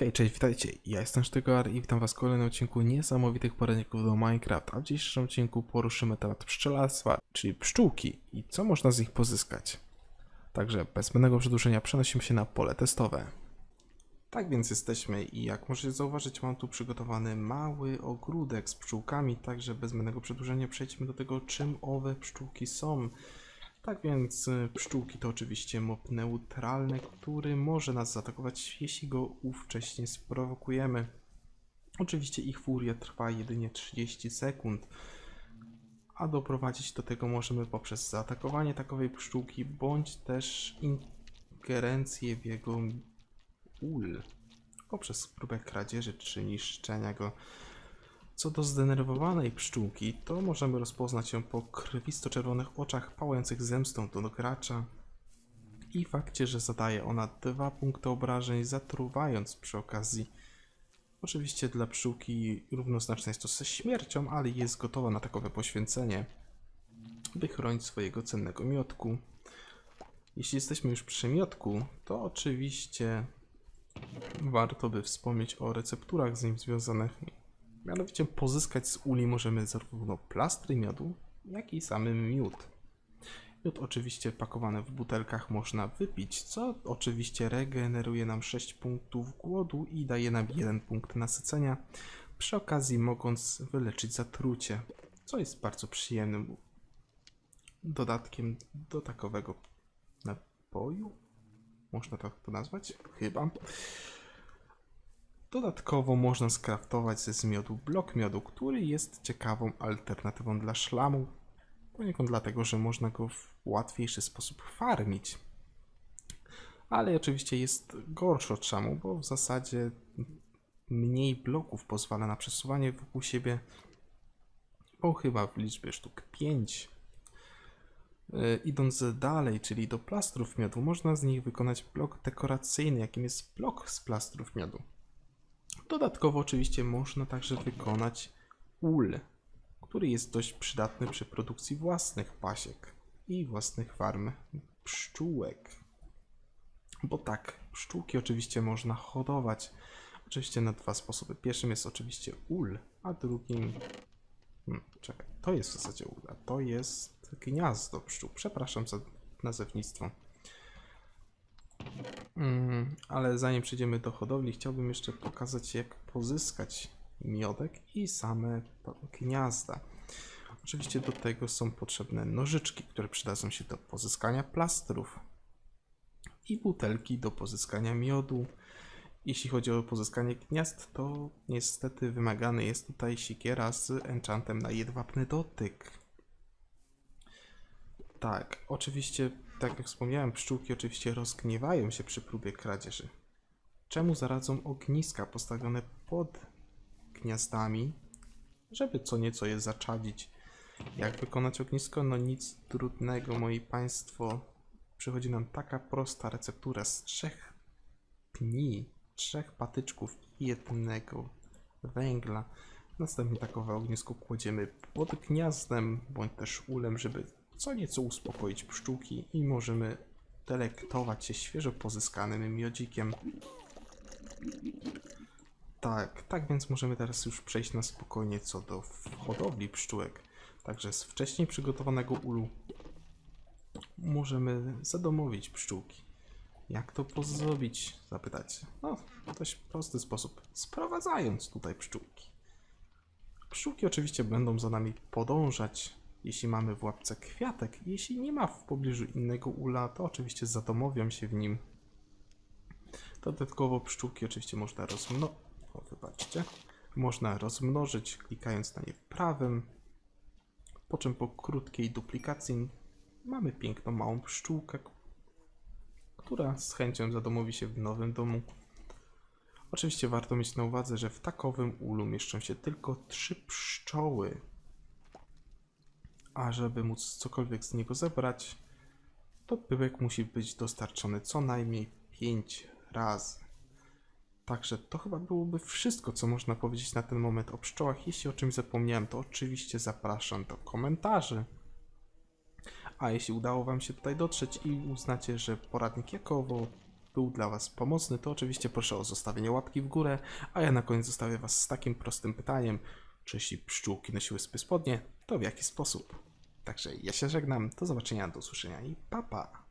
Hej, cześć, witajcie. Ja jestem Sztygar i witam was w kolejnym odcinku niesamowitych poradników do Minecraft. A w dzisiejszym odcinku poruszymy temat pszczelarstwa, czyli pszczółki i co można z nich pozyskać. Także bez zbędnego przedłużenia przenosimy się na pole testowe. Tak więc jesteśmy i jak możecie zauważyć mam tu przygotowany mały ogródek z pszczółkami, także bez zbędnego przedłużenia przejdźmy do tego czym owe pszczółki są. Tak więc y, pszczółki to oczywiście mob neutralny, który może nas zaatakować, jeśli go ówcześnie sprowokujemy. Oczywiście ich furia trwa jedynie 30 sekund, a doprowadzić do tego możemy poprzez zaatakowanie takowej pszczółki, bądź też ingerencję w jego ul, poprzez próbę kradzieży czy niszczenia go. Co do zdenerwowanej pszczółki, to możemy rozpoznać ją po krwisto-czerwonych oczach pałających zemstą do gracza i fakcie, że zadaje ona dwa punkty obrażeń, zatruwając przy okazji. Oczywiście dla pszczółki równoznaczne jest to ze śmiercią, ale jest gotowa na takowe poświęcenie, by chronić swojego cennego miotku. Jeśli jesteśmy już przy miotku, to oczywiście warto by wspomnieć o recepturach z nim związanych. Mianowicie pozyskać z uli możemy zarówno plastry miodu, jak i samym miód. Miód oczywiście pakowany w butelkach można wypić, co oczywiście regeneruje nam 6 punktów głodu i daje nam 1 punkt nasycenia, przy okazji mogąc wyleczyć zatrucie, co jest bardzo przyjemnym dodatkiem do takowego napoju. Można tak to nazwać? Chyba. Dodatkowo można skraftować ze zmiodu blok miodu, który jest ciekawą alternatywą dla szlamu, poniekąd dlatego, że można go w łatwiejszy sposób farmić. Ale oczywiście jest gorszy od szlamu, bo w zasadzie mniej bloków pozwala na przesuwanie wokół siebie, bo chyba w liczbie sztuk 5. Yy, Idąc dalej, czyli do plastrów miodu, można z nich wykonać blok dekoracyjny, jakim jest blok z plastrów miodu. Dodatkowo oczywiście można także wykonać ul, który jest dość przydatny przy produkcji własnych pasiek i własnych farm pszczółek. Bo tak, pszczółki oczywiście można hodować. Oczywiście na dwa sposoby. Pierwszym jest oczywiście ul, a drugim... Hmm, czekaj, to jest w zasadzie ul, a to jest gniazdo pszczół. Przepraszam za nazewnictwo. Mm, ale zanim przejdziemy do hodowli, chciałbym jeszcze pokazać, jak pozyskać miodek i same gniazda. Oczywiście do tego są potrzebne nożyczki, które przydadzą się do pozyskania plastrów i butelki do pozyskania miodu. Jeśli chodzi o pozyskanie gniazd, to niestety wymagany jest tutaj siekiera z enchantem na jedwabny dotyk. Tak, oczywiście, tak jak wspomniałem, pszczółki oczywiście rozgniewają się przy próbie kradzieży. Czemu zaradzą ogniska postawione pod gniazdami, żeby co nieco je zaczadzić? Jak wykonać ognisko? No nic trudnego, moi państwo. Przychodzi nam taka prosta receptura z trzech pni, trzech patyczków i jednego węgla. Następnie takowe ognisko kładziemy pod gniazdem, bądź też ulem, żeby co nieco uspokoić pszczółki i możemy delektować się świeżo pozyskanym miodzikiem. Tak, tak więc możemy teraz już przejść na spokojnie co do hodowli pszczółek. Także z wcześniej przygotowanego ulu możemy zadomowić pszczółki. Jak to zrobić? Zapytacie. No, dość prosty sposób. Sprowadzając tutaj pszczółki. Pszczółki oczywiście będą za nami podążać, jeśli mamy w łapce kwiatek. Jeśli nie ma w pobliżu innego ula, to oczywiście zadomowią się w nim. Dodatkowo pszczółki oczywiście można rozmnożyć. O, wybaczcie. Można rozmnożyć, klikając na nie prawym. Po czym po krótkiej duplikacji mamy piękną małą pszczółkę, która z chęcią zadomowi się w nowym domu. Oczywiście warto mieć na uwadze, że w takowym ulu mieszczą się tylko trzy pszczoły a żeby móc cokolwiek z niego zebrać, to pyłek musi być dostarczony co najmniej 5 razy. Także to chyba byłoby wszystko, co można powiedzieć na ten moment o pszczołach. Jeśli o czymś zapomniałem, to oczywiście zapraszam do komentarzy. A jeśli udało Wam się tutaj dotrzeć i uznacie, że poradnik jakowo był dla Was pomocny, to oczywiście proszę o zostawienie łapki w górę, a ja na koniec zostawię Was z takim prostym pytaniem. Czy jeśli pszczółki nosiły spy spodnie, to w jaki sposób? Także ja się żegnam, do zobaczenia, do usłyszenia i papa. Pa.